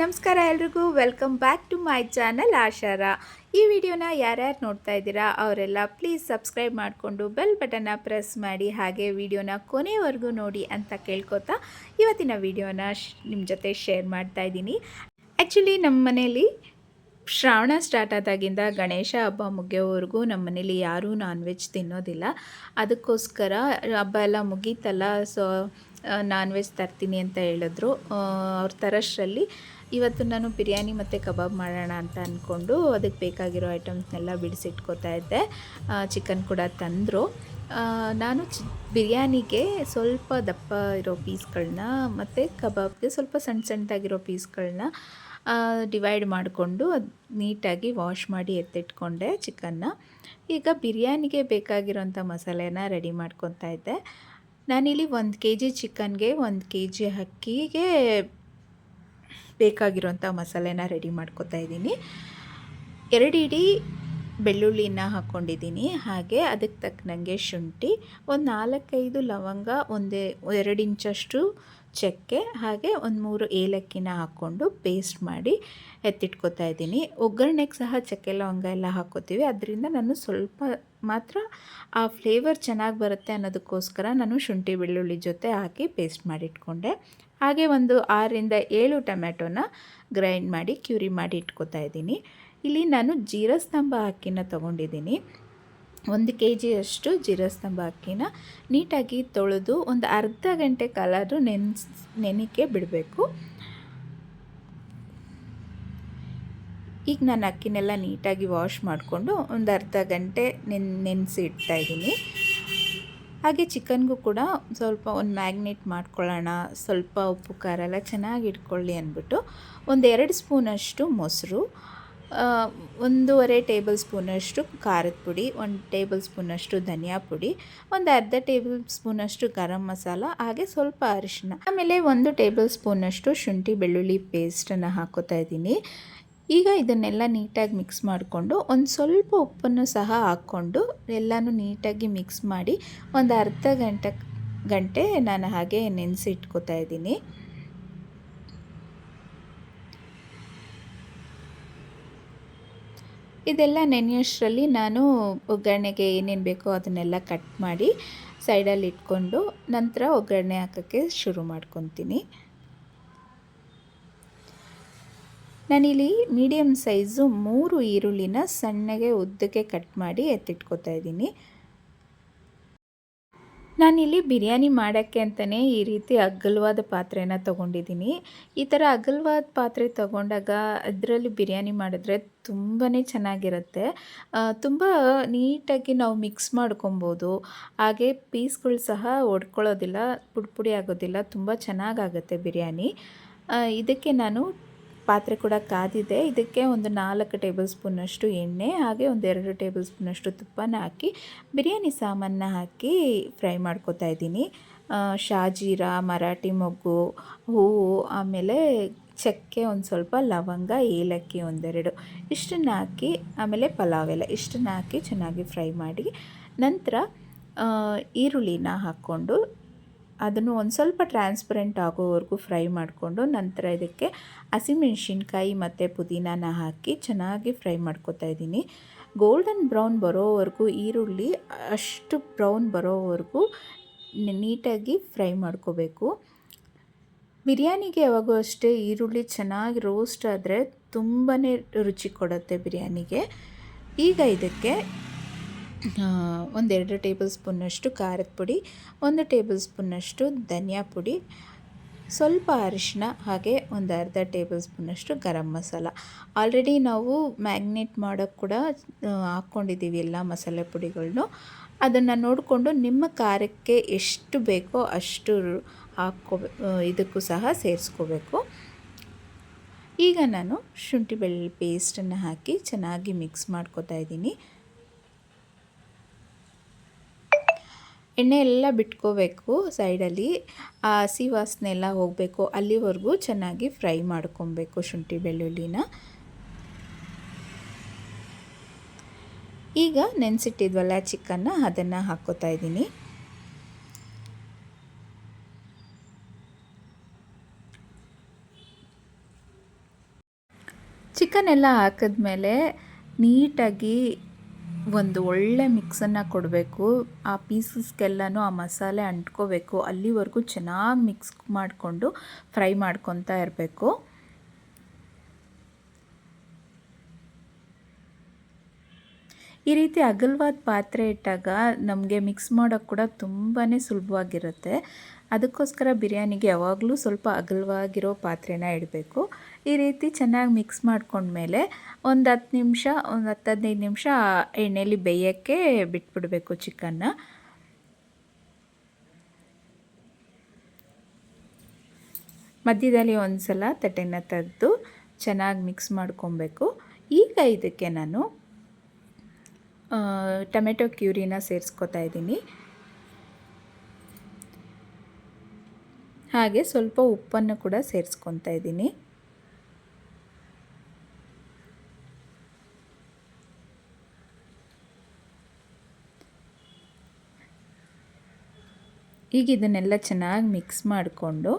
ನಮಸ್ಕಾರ ಎಲ್ರಿಗೂ. Welcome back to my channel Ashara. ಈ ವಿಡಿಯೋನ ಯಾರ್ಯಾರು ನೋಡ್ತಾ ಇದ್ದೀರಾ, ಅವರೆಲ್ಲ ಪ್ಲೀಸ್ ಸಬ್ಸ್ಕ್ರೈಬ್ ಮಾಡಿಕೊಂಡು ಬೆಲ್ ಬಟನ್ನ ಪ್ರೆಸ್ ಮಾಡಿ, ಹಾಗೆ ವಿಡಿಯೋನ ಕೊನೆವರೆಗೂ ನೋಡಿ ಅಂತ ಕೇಳ್ಕೊತಾ ಇವತ್ತಿನ ವಿಡಿಯೋನ ನಿಮ್ಮ ಜೊತೆ ಶೇರ್ ಮಾಡ್ತಾ ಇದ್ದೀನಿ. ಆ್ಯಕ್ಚುಲಿ ನಮ್ಮ ಮನೇಲಿ ಶ್ರಾವಣ ಸ್ಟಾರ್ಟ್ ಆದಾಗಿಂದ ಗಣೇಶ ಹಬ್ಬ ಮುಗಿಯೋವರೆಗೂ ನಮ್ಮ ಮನೇಲಿ ಯಾರೂ ನಾನ್ ವೆಜ್ ತಿನ್ನೋದಿಲ್ಲ. ಅದಕ್ಕೋಸ್ಕರ ಹಬ್ಬ ಎಲ್ಲ ಮುಗೀತಲ್ಲ ಸೊ ನಾನ್ ವೆಜ್ ತರ್ತೀನಿ ಅಂತ ಹೇಳಿದ್ರು. ಅವ್ರ ತರಷ್ಟರಲ್ಲಿ ಇವತ್ತು ನಾನು ಬಿರಿಯಾನಿ ಮತ್ತು ಕಬಾಬ್ ಮಾಡೋಣ ಅಂತ ಅಂದ್ಕೊಂಡು ಅದಕ್ಕೆ ಬೇಕಾಗಿರೋ ಐಟಮ್ಸ್ನೆಲ್ಲ ಬಿಡಿಸಿಟ್ಕೋತಾ ಇದ್ದೆ. ಚಿಕನ್ ಕೂಡ ತಂದರು. ನಾನು ಚಿ, ಬಿರಿಯಾನಿಗೆ ಸ್ವಲ್ಪ ದಪ್ಪ ಇರೋ ಪೀಸ್ಗಳನ್ನ ಮತ್ತು ಕಬಾಬ್ಗೆ ಸ್ವಲ್ಪ ಸಣ್ಣ ಸಣ್ಣದಾಗಿರೋ ಪೀಸ್ಗಳನ್ನ ಡಿವೈಡ್ ಮಾಡಿಕೊಂಡು ಅದು ನೀಟಾಗಿ ವಾಶ್ ಮಾಡಿ ಎತ್ತಿಟ್ಕೊಂಡೆ ಚಿಕನ್ನ. ಈಗ ಬಿರಿಯಾನಿಗೆ ಬೇಕಾಗಿರೋಂಥ ಮಸಾಲೆನ ರೆಡಿ ಮಾಡ್ಕೊತಾ ಇದ್ದೆ. ನಾನಿಲ್ಲಿ ಒಂದು ಕೆ ಜಿ ಚಿಕನ್ಗೆ ಒಂದು ಕೆ ಜಿ ಅಕ್ಕಿಗೆ ಬೇಕಾಗಿರೋಂಥ ಮಸಾಲೆನ ರೆಡಿ ಮಾಡ್ಕೊತಾ ಇದ್ದೀನಿ. ಎರಡು ಇಡೀ ಬೆಳ್ಳುಳ್ಳಿನ ಹಾಕ್ಕೊಂಡಿದ್ದೀನಿ. ಹಾಗೆ ಅದಕ್ಕೆ ತಕ್ಕನಂಗೆ ಶುಂಠಿ, ಒಂದು ನಾಲ್ಕೈದು ಲವಂಗ, ಒಂದೇ ಎರಡು ಇಂಚಷ್ಟು ಚಕ್ಕೆ, ಹಾಗೆ ಒಂದು ಮೂರು ಏಲಕ್ಕಿನ ಹಾಕ್ಕೊಂಡು ಪೇಸ್ಟ್ ಮಾಡಿ ಎತ್ತಿಟ್ಕೋತಾ ಇದ್ದೀನಿ. ಒಗ್ಗರಣೆಗೆ ಸಹ ಚಕ್ಕೆ, ಲವಂಗ ಎಲ್ಲ ಹಾಕ್ಕೋತೀವಿ. ಅದರಿಂದ ನಾನು ಸ್ವಲ್ಪ ಮಾತ್ರ ಆ ಫ್ಲೇವರ್ ಚೆನ್ನಾಗಿ ಬರುತ್ತೆ ಅನ್ನೋದಕ್ಕೋಸ್ಕರ ನಾನು ಶುಂಠಿ, ಬೆಳ್ಳುಳ್ಳಿ ಜೊತೆ ಹಾಕಿ ಪೇಸ್ಟ್ ಮಾಡಿಟ್ಕೊಂಡೆ. ಹಾಗೆ ಒಂದು ಆರರಿಂದ ಏಳು ಟೊಮ್ಯಾಟೊನ ಗ್ರೈಂಡ್ ಮಾಡಿ, ಕ್ಯೂರಿ ಮಾಡಿ ಇಟ್ಕೋತಾ ಇದ್ದೀನಿ. ಇಲ್ಲಿ ನಾನು ಜೀರಸ್ತಂಭ ಅಕ್ಕಿನ ತೊಗೊಂಡಿದ್ದೀನಿ. ಒಂದು ಕೆ ಜಿಯಷ್ಟು ಜೀರಸ್ತಂಭ ಅಕ್ಕಿನ ನೀಟಾಗಿ ತೊಳೆದು ಒಂದು ಅರ್ಧ ಗಂಟೆ ಕಾಲ ಅದು ನೆನ್ಸ್ ಬಿಡಬೇಕು. ಈಗ ನಾನು ಅಕ್ಕಿನೆಲ್ಲ ನೀಟಾಗಿ ವಾಶ್ ಮಾಡಿಕೊಂಡು ಒಂದು ಅರ್ಧ ಗಂಟೆ ನೆನ್ ನೆನೆಸಿ ಇಡ್ತಾಯಿದ್ದೀನಿ ಹಾಗೆ ಚಿಕನ್ಗೂ ಕೂಡ ಸ್ವಲ್ಪ ಒಂದು ಮ್ಯಾಗ್ನೇಟ್ ಮಾಡ್ಕೊಳ್ಳೋಣ. ಸ್ವಲ್ಪ ಉಪ್ಪು, ಖಾರ ಎಲ್ಲ ಚೆನ್ನಾಗಿ ಇಟ್ಕೊಳ್ಳಿ ಅಂದ್ಬಿಟ್ಟು ಒಂದು ಎರಡು ಸ್ಪೂನಷ್ಟು ಮೊಸರು ಒಂದೂವರೆ ಟೇಬಲ್ ಸ್ಪೂನಷ್ಟು ಖಾರದ ಪುಡಿ, ಒಂದು ಟೇಬಲ್ ಸ್ಪೂನಷ್ಟು ಧನಿಯಾ ಪುಡಿ, ಒಂದು ಅರ್ಧ ಟೇಬಲ್ ಸ್ಪೂನಷ್ಟು ಗರಂ ಮಸಾಲ, ಹಾಗೆ ಸ್ವಲ್ಪ ಅರಿಶಿನ ಆಮೇಲೆ ಒಂದು ಟೇಬಲ್ ಸ್ಪೂನಷ್ಟು ಶುಂಠಿ ಬೆಳ್ಳುಳ್ಳಿ ಪೇಸ್ಟನ್ನು ಹಾಕೋತಾ ಇದ್ದೀನಿ. ಈಗ ಇದನ್ನೆಲ್ಲ ನೀಟಾಗಿ ಮಿಕ್ಸ್ ಮಾಡಿಕೊಂಡು ಒಂದು ಸ್ವಲ್ಪ ಉಪ್ಪನ್ನು ಸಹ ಹಾಕ್ಕೊಂಡು ಎಲ್ಲನೂ ನೀಟಾಗಿ ಮಿಕ್ಸ್ ಮಾಡಿ ಒಂದು ಅರ್ಧ ಗಂಟೆ ಗಂಟೆ ನಾನು ಹಾಗೆ ನೆನೆಸಿ ಇಟ್ಕೋತಾ ಇದ್ದೀನಿ. ಇದೆಲ್ಲ ನೆನೆಯೋಷ್ಟರಲ್ಲಿ ನಾನು ಒಗ್ಗರಣೆಗೆ ಏನೇನು ಬೇಕೋ ಅದನ್ನೆಲ್ಲ ಕಟ್ ಮಾಡಿ ಸೈಡಲ್ಲಿ ಇಟ್ಕೊಂಡು ನಂತರ ಒಗ್ಗರಣೆ ಹಾಕೋಕ್ಕೆ ಶುರು ಮಾಡ್ಕೊತೀನಿ. ನಾನಿಲ್ಲಿ ಮೀಡಿಯಮ್ ಸೈಜು ಮೂರು ಈರುಳ್ಳಿನ ಸಣ್ಣಗೆ ಉದ್ದಕ್ಕೆ ಕಟ್ ಮಾಡಿ ಎತ್ತಿಟ್ಕೊತಾ ಇದ್ದೀನಿ. ನಾನಿಲ್ಲಿ ಬಿರಿಯಾನಿ ಮಾಡೋಕ್ಕೆ ಅಂತಲೇ ಈ ರೀತಿ ಅಗಲವಾದ ಪಾತ್ರೆನ ತೊಗೊಂಡಿದ್ದೀನಿ. ಈ ಥರ ಅಗಲವಾದ ಪಾತ್ರೆ ತೊಗೊಂಡಾಗ ಅದರಲ್ಲಿ ಬಿರಿಯಾನಿ ಮಾಡಿದ್ರೆ ತುಂಬಾ ಚೆನ್ನಾಗಿರುತ್ತೆ. ತುಂಬ ನೀಟಾಗಿ ನಾವು ಮಿಕ್ಸ್ ಮಾಡ್ಕೊಬೋದು. ಹಾಗೆ ಪೀಸ್ಗಳು ಸಹ ಒಡ್ಕೊಳ್ಳೋದಿಲ್ಲ ಪುಡಿ ಪುಡಿ ಆಗೋದಿಲ್ಲ, ತುಂಬ ಚೆನ್ನಾಗಾಗುತ್ತೆ ಬಿರಿಯಾನಿ. ಇದಕ್ಕೆ ನಾನು ಪಾತ್ರೆ ಕೂಡ ಕಾದಿದೆ. ಇದಕ್ಕೆ ಒಂದು ನಾಲ್ಕು ಟೇಬಲ್ ಸ್ಪೂನಷ್ಟು ಎಣ್ಣೆ, ಹಾಗೆ ಒಂದು ಎರಡು ಟೇಬಲ್ ಸ್ಪೂನಷ್ಟು ತುಪ್ಪನ ಹಾಕಿ, ಬಿರಿಯಾನಿ ಸಾಮಾನ ಹಾಕಿ ಫ್ರೈ ಮಾಡ್ಕೋತಾ ಇದ್ದೀನಿ. ಶಾಜೀರ, ಮರಾಠಿ ಮೊಗ್ಗು, ಹೂವು, ಆಮೇಲೆ ಚಕ್ಕೆ ಒಂದು ಸ್ವಲ್ಪ, ಲವಂಗ, ಏಲಕ್ಕಿ ಒಂದೆರಡು. ಇಷ್ಟನ್ನು ಹಾಕಿ, ಆಮೇಲೆ ಪಲಾವ್ ಎಲ್ಲ ಇಷ್ಟನ್ನು ಹಾಕಿ ಚೆನ್ನಾಗಿ ಫ್ರೈ ಮಾಡಿ, ನಂತರ ಈರುಳ್ಳಿನ ಹಾಕ್ಕೊಂಡು ಅದನ್ನು ಒಂದು ಸ್ವಲ್ಪ ಟ್ರಾನ್ಸ್ಪರೆಂಟ್ ಆಗೋವರೆಗೂ ಫ್ರೈ ಮಾಡಿಕೊಂಡು ನಂತರ ಇದಕ್ಕೆ ಹಸಿಮೆಣ್ಸಿನ್ಕಾಯಿ ಮತ್ತು ಪುದೀನಾನ ಹಾಕಿ ಚೆನ್ನಾಗಿ ಫ್ರೈ ಮಾಡ್ಕೊತಾ ಇದ್ದೀನಿ. ಗೋಲ್ಡನ್ ಬ್ರೌನ್ ಬರೋವರೆಗೂ ಈರುಳ್ಳಿ ಅಷ್ಟು ಬ್ರೌನ್ ಬರೋವರೆಗೂ ನೀಟಾಗಿ ಫ್ರೈ ಮಾಡ್ಕೋಬೇಕು. ಬಿರಿಯಾನಿಗೆ ಯಾವಾಗೂ ಅಷ್ಟೇ ಈರುಳ್ಳಿ ಚೆನ್ನಾಗಿ ರೋಸ್ಟ್ ಆದರೆ ತುಂಬಾ ರುಚಿ ಕೊಡುತ್ತೆ ಬಿರಿಯಾನಿಗೆ. ಈಗ ಇದಕ್ಕೆ ಒಂದೆರಡು ಟೇಬಲ್ ಸ್ಪೂನಷ್ಟು ಖಾರದ ಪುಡಿ, ಒಂದು ಟೇಬಲ್ ಸ್ಪೂನಷ್ಟು ಧನಿಯಾ ಪುಡಿ, ಸ್ವಲ್ಪ ಅರಿಶಿನ ಹಾಗೆ ಒಂದು ಅರ್ಧ ಟೇಬಲ್ ಸ್ಪೂನಷ್ಟು ಗರಂ ಮಸಾಲ. ಆಲ್ರೆಡಿ ನಾವು ಮ್ಯಾಗ್ನೇಟ್ ಮಾಡೋಕ್ಕೆ ಕೂಡ ಹಾಕ್ಕೊಂಡಿದ್ದೀವಿ ಎಲ್ಲ ಮಸಾಲೆ ಪುಡಿಗಳನ್ನು ಅದನ್ನು ನೋಡಿಕೊಂಡು ನಿಮ್ಮ ಖಾರಕ್ಕೆ ಎಷ್ಟು ಬೇಕೋ ಅಷ್ಟು ಹಾಕೋ ಇದಕ್ಕೂ ಸಹ ಸೇರಿಸ್ಕೋಬೇಕು. ಈಗ ನಾನು ಶುಂಠಿ ಬೆಳ್ಳುಳ್ಳಿ ಪೇಸ್ಟನ್ನು ಹಾಕಿ ಚೆನ್ನಾಗಿ ಮಿಕ್ಸ್ ಮಾಡ್ಕೋತಾ ಇದ್ದೀನಿ. ಎಣ್ಣೆ ಎಲ್ಲ ಬಿಟ್ಕೋಬೇಕು ಸೈಡಲ್ಲಿ. ಆ ಹಸಿ ವಾಸನೆ ಎಲ್ಲ ಹೋಗಬೇಕು. ಅಲ್ಲಿವರೆಗೂ ಚೆನ್ನಾಗಿ ಫ್ರೈ ಮಾಡ್ಕೊಬೇಕು ಶುಂಠಿ ಬೆಳ್ಳುಳ್ಳಿನ. ಈಗ ನೆನೆಸಿಟ್ಟಿದ್ವಲ್ಲ ಚಿಕನ್ನ, ಅದನ್ನು ಹಾಕ್ಕೋತಾ ಇದ್ದೀನಿ. ಚಿಕನ್ ಎಲ್ಲ ಹಾಕಿದ್ಮೇಲೆ ನೀಟಾಗಿ ಒಂದು ಒಳ್ಳೆ ಮಿಕ್ಸನ್ನು ಕೊಡಬೇಕು, ಆ ಪೀಸಸ್ಗೆಲ್ಲನೂ ಆ ಮಸಾಲೆ ಅಂಟ್ಕೋಬೇಕು, ಅಲ್ಲಿವರೆಗೂ ಚೆನ್ನಾಗಿ ಮಿಕ್ಸ್ ಮಾಡಿಕೊಂಡು ಫ್ರೈ ಮಾಡ್ಕೊತಾ ಇರಬೇಕು. ಈ ರೀತಿ ಅಗಲವಾದ ಪಾತ್ರೆ ಇಟ್ಟಾಗ ನಮಗೆ ಮಿಕ್ಸ್ ಮಾಡೋಕ್ಕೆ ಕೂಡ ತುಂಬಾ ಸುಲಭವಾಗಿರುತ್ತೆ. ಅದಕ್ಕೋಸ್ಕರ ಬಿರಿಯಾನಿಗೆ ಯಾವಾಗಲೂ ಸ್ವಲ್ಪ ಅಗಲವಾಗಿರೋ ಪಾತ್ರೆನ ಇಡಬೇಕು. ಈ ರೀತಿ ಚೆನ್ನಾಗಿ ಮಿಕ್ಸ್ ಮಾಡ್ಕೊಂಡ್ಮೇಲೆ ಒಂದು ಹತ್ತು ನಿಮಿಷ, ಒಂದು ಹತ್ತು ಹದಿನೈದು ನಿಮಿಷ ಎಣ್ಣೆಯಲ್ಲಿ ಬೇಯೋಕ್ಕೆ ಬಿಟ್ಬಿಡಬೇಕು ಚಿಕನ್ನ. ಮಧ್ಯದಲ್ಲಿ ಒಂದು ಸಲ ತಟ್ಟೆನ ತೆಗೆದು ಚೆನ್ನಾಗಿ ಮಿಕ್ಸ್ ಮಾಡ್ಕೊಬೇಕು. ಈಗ ಇದಕ್ಕೆ ನಾನು ಟೊಮೆಟೊ ಕ್ಯೂರಿನ ಸೇರಿಸ್ಕೊತಾ ಇದ್ದೀನಿ. ಹಾಗೆ ಸ್ವಲ್ಪ ಉಪ್ಪನ್ನು ಕೂಡ ಸೇರಿಸ್ಕೊತಾ ಇದ್ದೀನಿ. ಈಗ ಇದನ್ನೆಲ್ಲ ಚೆನ್ನಾಗಿ ಮಿಕ್ಸ್ ಮಾಡಿಕೊಂಡು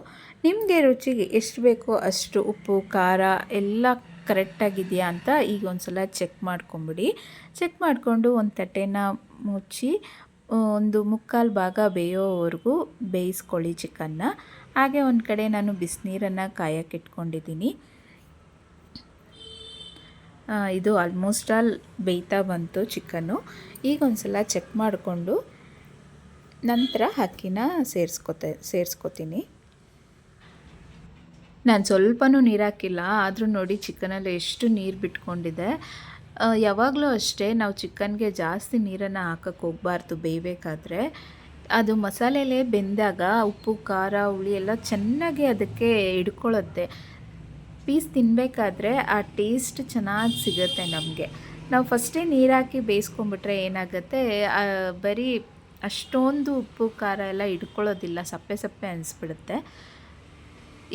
ನಿಮಗೆ ರುಚಿಗೆ ಎಷ್ಟು ಬೇಕೋ ಅಷ್ಟು ಉಪ್ಪು, ಖಾರ ಎಲ್ಲ ಕರೆಕ್ಟಾಗಿದೆಯಾ ಅಂತ ಈಗ ಒಂದು ಸಲ ಚೆಕ್ ಮಾಡ್ಕೊಂಬಿಡಿ. ಚೆಕ್ ಮಾಡಿಕೊಂಡು ಒಂದು ತಟ್ಟೆನ ಮುಚ್ಚಿ ಒಂದು ಮುಕ್ಕಾಲು ಭಾಗ ಬೇಯೋವರೆಗೂ ಬೇಯಿಸ್ಕೊಳ್ಳಿ ಚಿಕನ್ನ ಹಾಗೆ ಒಂದು ಕಡೆ ನಾನು ಬಿಸಿನೀರನ್ನು ಕಾಯಕ್ಕೆ ಇಟ್ಕೊಂಡಿದ್ದೀನಿ. ಇದು ಆಲ್ಮೋಸ್ಟ್ ಆಲ್ ಬೇಯ್ತಾ ಬಂತು ಚಿಕನ್ನು ಈಗ ಒಂದು ಸಲ ಚೆಕ್ ಮಾಡಿಕೊಂಡು ನಂತರ ಅಕ್ಕಿನ ಸೇರಿಸ್ಕೊತೆ, ಸೇರಿಸ್ಕೊತೀನಿ. ನಾನು ಸ್ವಲ್ಪನೂ ನೀರು ಹಾಕಿಲ್ಲ ಆದರೂ ನೋಡಿ ಚಿಕನಲ್ಲಿ ಎಷ್ಟು ನೀರು ಬಿಟ್ಕೊಂಡಿದೆ. ಯಾವಾಗಲೂ ಅಷ್ಟೇ ನಾವು ಚಿಕನ್ಗೆ ಜಾಸ್ತಿ ನೀರನ್ನು ಹಾಕಕ್ಕೆ ಹೋಗಬಾರ್ದು ಬೇಯಬೇಕಾದ್ರೆ. ಅದು ಮಸಾಲೆಲೇ ಬೆಂದಾಗ ಉಪ್ಪು, ಖಾರ, ಹುಳಿ ಎಲ್ಲ ಚೆನ್ನಾಗಿ ಅದಕ್ಕೆ ಹಿಡ್ಕೊಳ್ಳುತ್ತೆ ಪೀಸ್ ತಿನ್ನಬೇಕಾದ್ರೆ ಆ ಟೇಸ್ಟ್ ಚೆನ್ನಾಗಿ ಸಿಗುತ್ತೆ ನಮಗೆ. ನಾವು ಫಸ್ಟೇ ನೀರು ಹಾಕಿ ಬೇಯಿಸ್ಕೊಂಬಿಟ್ರೆ ಏನಾಗುತ್ತೆ ಬರೀ ಅಷ್ಟೊಂದು ಉಪ್ಪು, ಖಾರ ಎಲ್ಲ ಇಟ್ಕೊಳ್ಳೋದಿಲ್ಲ. ಸಪ್ಪೆ ಸಪ್ಪೆ ಅನಿಸ್ಬಿಡುತ್ತೆ.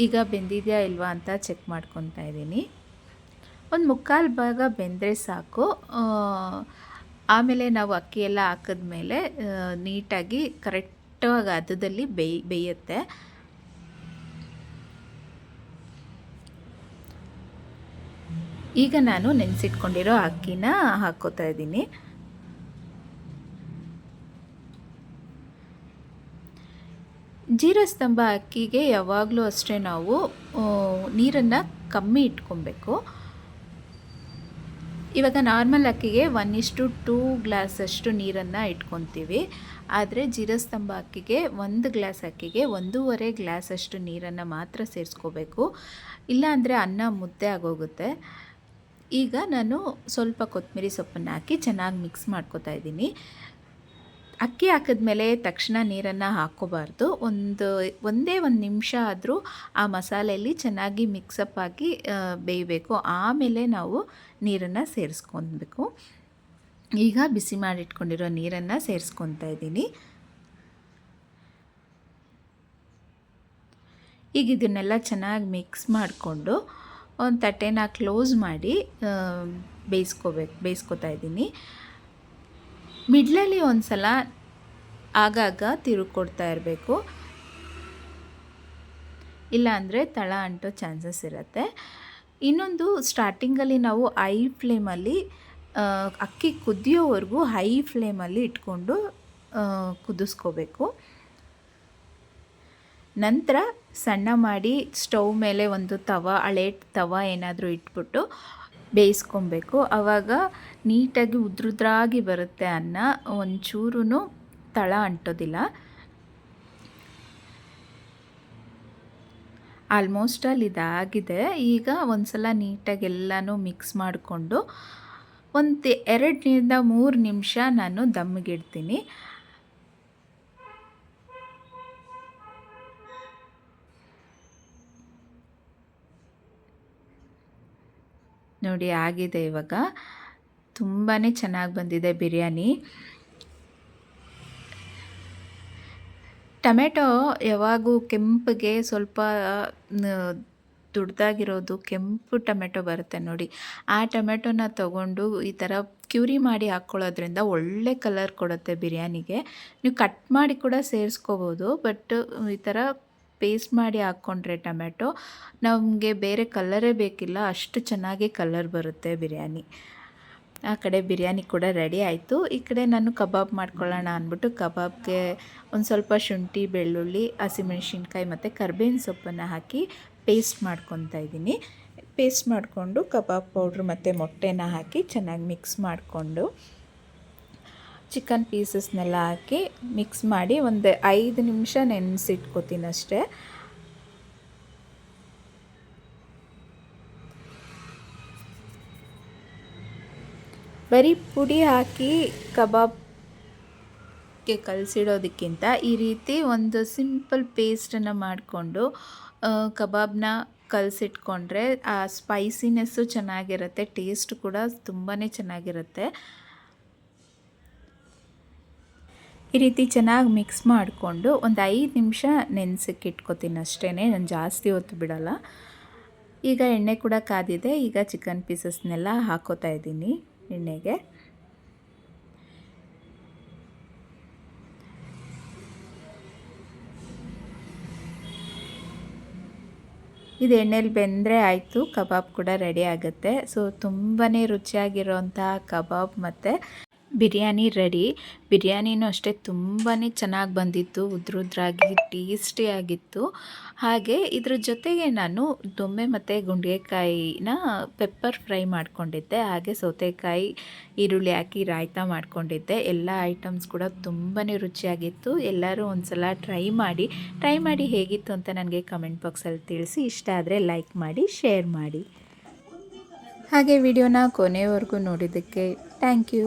ಈಗ ಬೆಂದಿದೆಯಾ ಇಲ್ವಾ ಅಂತ ಚೆಕ್ ಮಾಡ್ಕೊತಾ ಇದ್ದೀನಿ. ಒಂದು ಮುಕ್ಕಾಲು ಭಾಗ ಬೆಂದರೆ ಸಾಕು. ಆಮೇಲೆ ನಾವು ಅಕ್ಕಿ ಎಲ್ಲ ಹಾಕಿದ್ಮೇಲೆ ನೀಟಾಗಿ ಕರೆಕ್ಟಾಗಿ ಅದದಲ್ಲಿ ಬೇಯ್, ಬೇಯುತ್ತೆ. ಈಗ ನಾನು ನೆನೆಸಿಟ್ಕೊಂಡಿರೋ ಅಕ್ಕಿನ ಹಾಕ್ಕೋತಾ ಇದ್ದೀನಿ. ಜೀರಸ್ತಂಭ ಅಕ್ಕಿಗೆ ಯಾವಾಗಲೂ ಅಷ್ಟೇ ನಾವು ನೀರನ್ನು ಕಮ್ಮಿ ಇಟ್ಕೊಬೇಕು. ಇವಾಗ ನಾರ್ಮಲ್ ಅಕ್ಕಿಗೆ ಒನ್ ಇಷ್ಟು ಟೂ ಗ್ಲಾಸಷ್ಟು ನೀರನ್ನು ಇಟ್ಕೊತೀವಿ. ಆದರೆ ಜೀರಸ್ತಂಭ ಅಕ್ಕಿಗೆ ಒಂದು ಗ್ಲಾಸ್ ಅಕ್ಕಿಗೆ ಒಂದೂವರೆ ಗ್ಲಾಸಷ್ಟು ನೀರನ್ನು ಮಾತ್ರ ಸೇರಿಸ್ಕೋಬೇಕು. ಇಲ್ಲಾಂದರೆ ಅನ್ನ ಮುದ್ದೆ ಆಗೋಗುತ್ತೆ. ಈಗ ನಾನು ಸ್ವಲ್ಪ ಕೊತ್ತಂಬರಿ ಸೊಪ್ಪನ್ನು ಹಾಕಿ ಚೆನ್ನಾಗಿ ಮಿಕ್ಸ್ ಮಾಡ್ಕೋತಾ ಇದ್ದೀನಿ. ಅಕ್ಕಿ ಹಾಕಿದ್ಮೇಲೆ ತಕ್ಷಣ ನೀರನ್ನು ಹಾಕ್ಕೋಬಾರ್ದು. ಒಂದು, ಒಂದೇ ಒಂದು ನಿಮಿಷ ಆದರೂ ಆ ಮಸಾಲೆಯಲ್ಲಿ ಚೆನ್ನಾಗಿ ಮಿಕ್ಸಪ್ ಆಗಿ ಬೇಯಬೇಕು. ಆಮೇಲೆ ನಾವು ನೀರನ್ನು ಸೇರಿಸ್ಕೊಬೇಕು ಈಗ ಬಿಸಿ ಮಾಡಿಟ್ಕೊಂಡಿರೋ ನೀರನ್ನು ಸೇರಿಸ್ಕೊತಾ ಇದ್ದೀನಿ. ಈಗ ಇದನ್ನೆಲ್ಲ ಚೆನ್ನಾಗಿ ಮಿಕ್ಸ್ ಮಾಡಿಕೊಂಡು ಒಂದು ತಟ್ಟೆನ ಕ್ಲೋಸ್ ಮಾಡಿ ಬೇಯಿಸ್ಕೋಬೇಕು ಬೇಯಿಸ್ಕೊತಾ ಇದ್ದೀನಿ. ಮಿಡ್ಲಲ್ಲಿ ಒಂದು ಸಲ ಆಗಾಗ ತಿರುಗ್ಕೊಡ್ತಾ ಇರಬೇಕು. ಇಲ್ಲಾಂದರೆ ತಳ ಅಂಟೋ ಚಾನ್ಸಸ್ ಇರುತ್ತೆ. ಇನ್ನೊಂದು ಸ್ಟಾರ್ಟಿಂಗಲ್ಲಿ ನಾವು ಹೈ ಫ್ಲೇಮಲ್ಲಿ ಅಕ್ಕಿ ಕುದಿಯೋವರೆಗೂ ಹೈ ಫ್ಲೇಮಲ್ಲಿ ಇಟ್ಕೊಂಡು ಕುದಿಸ್ಕೋಬೇಕು. ನಂತರ ಸಣ್ಣ ಮಾಡಿ ಸ್ಟವ್ ಮೇಲೆ ಒಂದು ತವ, ಹಳೆ ತವ ಏನಾದರೂ ಇಟ್ಬಿಟ್ಟು ಬೇಯಿಸ್ಕೊಬೇಕು. ಆವಾಗ ನೀಟಾಗಿ ಉದ್ರುದ್ರಾಗಿ ಬರುತ್ತೆ ಅನ್ನ. ಒಂಚೂರು ತಳ ಅಂಟೋದಿಲ್ಲ. ಆಲ್ಮೋಸ್ಟ್ ಅಲ್ಲಿ ಇದಾಗಿದೆ. ಈಗ ಒಂದು ಸಲ ನೀಟಾಗಿ ಎಲ್ಲನೂ ಮಿಕ್ಸ್ ಮಾಡಿಕೊಂಡು ಒಂದು ಎರಡರಿಂದ ಮೂರು ನಿಮಿಷ ನಾನು ದಮ್ಮಿಗಿಡ್ತೀನಿ ನೋಡಿ ಆಗಿದೆ ಇವಾಗ. ತುಂಬಾ ಚೆನ್ನಾಗಿ ಬಂದಿದೆ ಬಿರಿಯಾನಿ. ಟೊಮೆಟೊ ಯಾವಾಗೂ ಕೆಂಪಿಗೆ ಸ್ವಲ್ಪ ದುಡ್ದಾಗಿರೋದು ಕೆಂಪು ಟೊಮೆಟೊ ಬರುತ್ತೆ ನೋಡಿ. ಆ ಟೊಮೆಟೊನ ತಗೊಂಡು ಈ ಥರ ಕ್ಯೂರಿ ಮಾಡಿ ಹಾಕ್ಕೊಳ್ಳೋದ್ರಿಂದ ಒಳ್ಳೆ ಕಲರ್ ಕೊಡುತ್ತೆ ಬಿರಿಯಾನಿಗೆ. ನೀವು ಕಟ್ ಮಾಡಿ ಕೂಡ ಸೇರಿಸ್ಕೋಬೋದು, ಬಟ್ ಈ ಥರ ಪೇಸ್ಟ್ ಮಾಡಿ ಹಾಕ್ಕೊಂಡ್ರೆ ಟೊಮೆಟೊ ನಮಗೆ ಬೇರೆ ಕಲ್ಲರೇ ಬೇಕಿಲ್ಲ, ಅಷ್ಟು ಚೆನ್ನಾಗಿ ಕಲರ್ ಬರುತ್ತೆ ಬಿರಿಯಾನಿ. ಆ ಕಡೆ ಬಿರಿಯಾನಿ ಕೂಡ ರೆಡಿ ಆಯಿತು. ಈ ಕಡೆ ನಾನು ಕಬಾಬ್ ಮಾಡ್ಕೊಳ್ಳೋಣ ಅಂದ್ಬಿಟ್ಟು ಕಬಾಬ್ಗೆ ಒಂದು ಸ್ವಲ್ಪ ಶುಂಠಿ, ಬೆಳ್ಳುಳ್ಳಿ, ಹಸಿಮೆಣ್ಸಿನ್ಕಾಯಿ ಮತ್ತು ಕರ್ಬೇವಿನ ಸೊಪ್ಪನ್ನು ಹಾಕಿ ಪೇಸ್ಟ್ ಮಾಡ್ಕೊತಾ ಇದ್ದೀನಿ. ಪೇಸ್ಟ್ ಮಾಡಿಕೊಂಡು ಕಬಾಬ್ ಪೌಡ್ರ್ ಮತ್ತು ಮೊಟ್ಟೆನ ಹಾಕಿ ಚೆನ್ನಾಗಿ ಮಿಕ್ಸ್ ಮಾಡಿಕೊಂಡು ಚಿಕನ್ ಪೀಸಸ್ನೆಲ್ಲ ಹಾಕಿ ಮಿಕ್ಸ್ ಮಾಡಿ ಒಂದು ಐದು ನಿಮಿಷ ನೆನೆಸಿಟ್ಕೋತೀನಿ ಅಷ್ಟೇ. ಬರೀ ಪುಡಿ ಹಾಕಿ ಕಬಾಬ್ಗೆ ಕಲಸಿಡೋದಕ್ಕಿಂತ ಈ ರೀತಿ ಒಂದು ಸಿಂಪಲ್ ಪೇಸ್ಟನ್ನು ಮಾಡಿಕೊಂಡು ಕಬಾಬ್ನ ಕಲಸಿಟ್ಕೊಂಡ್ರೆ ಆ ಸ್ಪೈಸಿನೆಸ್ಸು ಚೆನ್ನಾಗಿರುತ್ತೆ ಟೇಸ್ಟ್ ಕೂಡ ತುಂಬಾ ಚೆನ್ನಾಗಿರುತ್ತೆ. ಈ ರೀತಿ ಚೆನ್ನಾಗಿ ಮಿಕ್ಸ್ ಮಾಡಿಕೊಂಡು ಒಂದು ಐದು ನಿಮಿಷ ನೆನೆಸಕ್ಕೆ ಇಟ್ಕೊತೀನಿ ಅಷ್ಟೇ ನಾನು ಜಾಸ್ತಿ ಹೊತ್ತು ಬಿಡೋಲ್ಲ. ಈಗ ಎಣ್ಣೆ ಕೂಡ ಕಾದಿದೆ, ಈಗ ಚಿಕನ್ ಪೀಸಸ್ನೆಲ್ಲ ಹಾಕೋತಾ ಇದ್ದೀನಿ ಎಣ್ಣೆಗೆ. ಇದು ಎಣ್ಣೆಲಿ ಬೆಂದರೆ ಆಯಿತು, ಕಬಾಬ್ ಕೂಡ ರೆಡಿ ಆಗುತ್ತೆ. ಸೊ ತುಂಬಾ ರುಚಿಯಾಗಿರೋಂತಹ ಕಬಾಬ್ ಮತ್ತು ಬಿರಿಯಾನಿ ರೆಡಿ ಬಿರಿಯಾನಿನೂ ಅಷ್ಟೇ ತುಂಬಾ ಚೆನ್ನಾಗಿ ಬಂದಿತ್ತು. ಉದ್ರುದ್ರಾಗಿ ಟೇಸ್ಟಿಯಾಗಿತ್ತು ಹಾಗೆ ಇದ್ರ ಜೊತೆಗೆ ನಾನು ದೊಮ್ಮೆ ಮತ್ತು ಗುಂಡಿಗೆಕಾಯಿನ ಪೆಪ್ಪರ್ ಫ್ರೈ ಮಾಡ್ಕೊಂಡಿದ್ದೆ. ಹಾಗೆ ಸೌತೆಕಾಯಿ, ಈರುಳ್ಳಿ ಹಾಕಿ ರಾಯ್ತ ಮಾಡ್ಕೊಂಡಿದ್ದೆ. ಎಲ್ಲ ಐಟಮ್ಸ್ ಕೂಡ ತುಂಬಾ ರುಚಿಯಾಗಿತ್ತು. ಎಲ್ಲರೂ ಒಂದು ಸಲ ಟ್ರೈ ಮಾಡಿ. ಟ್ರೈ ಮಾಡಿ ಹೇಗಿತ್ತು ಅಂತ ನನಗೆ ಕಮೆಂಟ್ ಬಾಕ್ಸಲ್ಲಿ ತಿಳಿಸಿ. ಇಷ್ಟ ಆದರೆ ಲೈಕ್ ಮಾಡಿ ಶೇರ್ ಮಾಡಿ. ಹಾಗೆ ವಿಡಿಯೋನ ಕೊನೆವರೆಗೂ ನೋಡಿದ್ದಕ್ಕೆ ಥ್ಯಾಂಕ್ ಯು